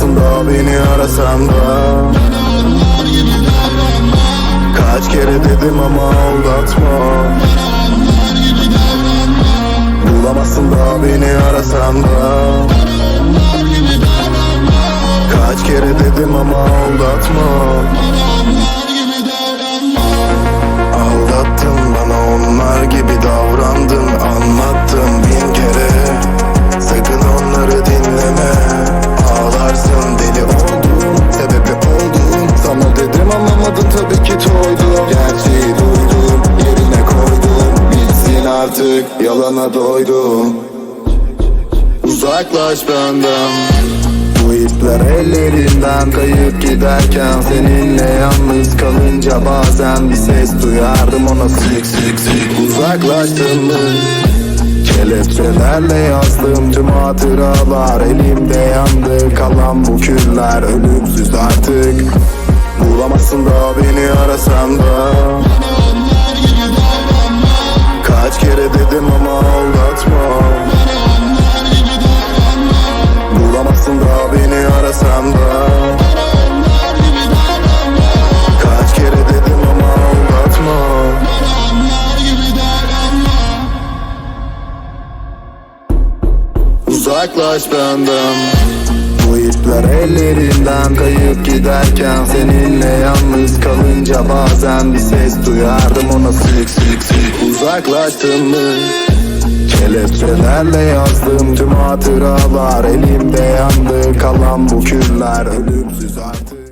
Bulamazsın da beni arasan da. Kaç kere dedim ama aldatma. Bulamazsın da beni arasan da. Kaç kere dedim ama aldatma artık Yalana doydum Uzaklaş benden. Bu ipler ellerinden kayıp giderken Seninle yalnız kalınca bazen bir ses duyardım ona. Sık sık sık Uzaklaştın mı? Kelepçelerle yazdığım tüm hatıralar. Elimde yandı kalan bu küller. Ölümsüz artık. Bulamazsın da beni arasan da beni arasan da Kaç kere dedim ama aldatma. Uzaklaş benden. Bu ipler ellerinden kayıp giderken Seninle yalnız kalınca bazen bir ses duyardım. Ona sık sık sık Uzaklaştın mı? Kelepçelerle yazdığım tüm hatıralar. Elimde yandı kalan bu küller. Ölümsüz artık.